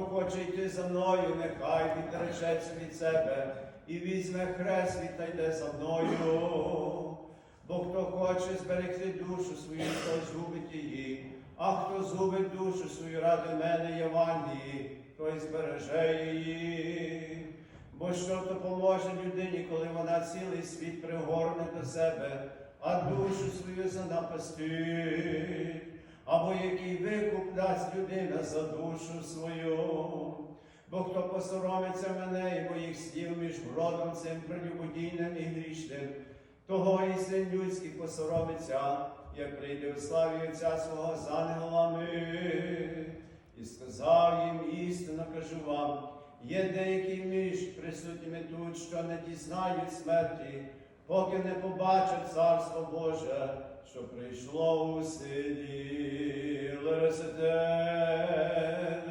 хоче йти за мною, нехай відречеться від себе і візьме хрест і та йде за мною. Бо хто хоче зберегти душу свою, той згубить її, а хто згубить душу свою ради мене Євангелії, той збереже її. Бо що то поможе людині, коли вона цілий світ пригорне до себе, а душу свою занапастить, або який викуп дасть людина за душу свою. Бо хто посоромиться мене і моїх слів між родом цим прелюбодійним і грішним, того і син людський посоромиться, як прийде у славі Отця свого з ангелами. І сказав їм істинно кажу вам, є деякі між присутніми тут, що не дізнають смерті, поки не побачать Царство Боже, що прийшло у силі. Let us attend.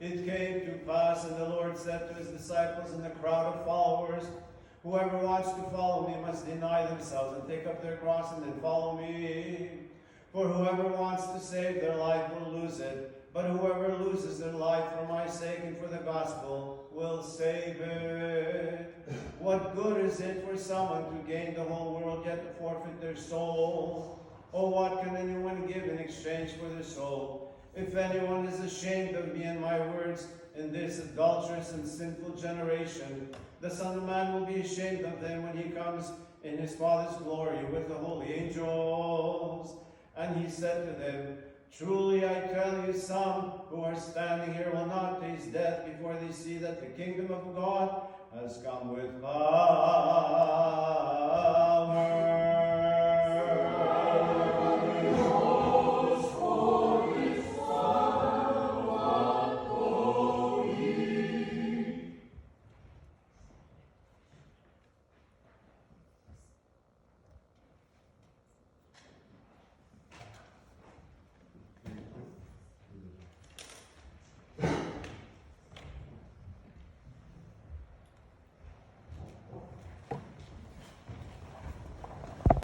It came to pass, and the Lord said to his disciples and the crowd of followers, Whoever wants to follow me must deny themselves and take up their cross and then follow me. For whoever wants to save their life will lose it, but whoever loses their life for my sake and for the gospel will save it. What good is it for someone to gain the whole world yet to forfeit their soul? Or what can anyone give in exchange for their soul? If anyone is ashamed of me and my words in this adulterous and sinful generation, the Son of Man will be ashamed of them when he comes in his Father's glory with the holy angels. And he said to them, Truly I tell you, some who are standing here will not taste death before they see that the kingdom of God has come with us.